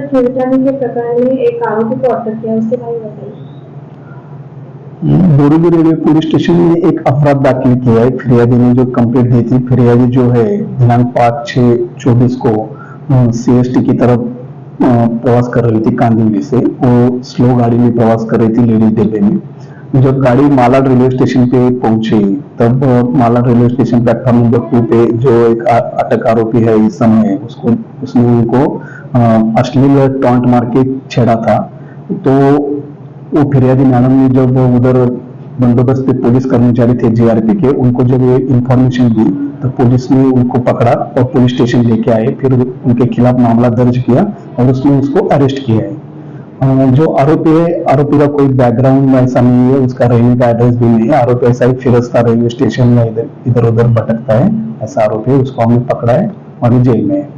छेड़खानी के प्रकरण में एक आरोपी को अटक किया उसके बारे में बताइए। बोरीवली रेलवे पुलिस स्टेशन में एक अपराध दाखिल किया है, फिरियादी ने जो कंप्लेंट दी थी, फिरियादी जो है, दिनांक पाँच छः चौबीस को सीएसटी की तरफ़ प्रवास कर रही थी कांदिवली से, वो स्लो गाड़ी में प्रवास कर रही थी लेडीज़ डिब्बे में। जब गाड़ी मालाड रेलवे स्टेशन पे पहुँची, तब Malad railway station platform number two पे जो एक अटक आरोपी है इस समय, उसको, उसने उनको अश्लील टॉन्ट मार के छेड़ा था। तो वो फिरियादी मैडम ने जब उधर बंदोबस्त पे पुलिस कर्मचारी थे जीआरपी के, उनको जब ये इंफॉर्मेशन दी तो पुलिस ने उनको पकड़ा और पुलिस स्टेशन लेके आए। फिर उनके खिलाफ मामला दर्ज किया और उसमें उसको अरेस्ट किया है। जो आरोपी है, आरोपी का कोई बैकग्राउंड ऐसा नहीं है, उसका रहने का एड्रेस भी नहीं है। आरोपी ऐसा ही फिरस्ता रेलवे स्टेशन में इधर इधर उधर भटकता है, ऐसा आरोपी है, उसको हमने पकड़ा है और जेल में है।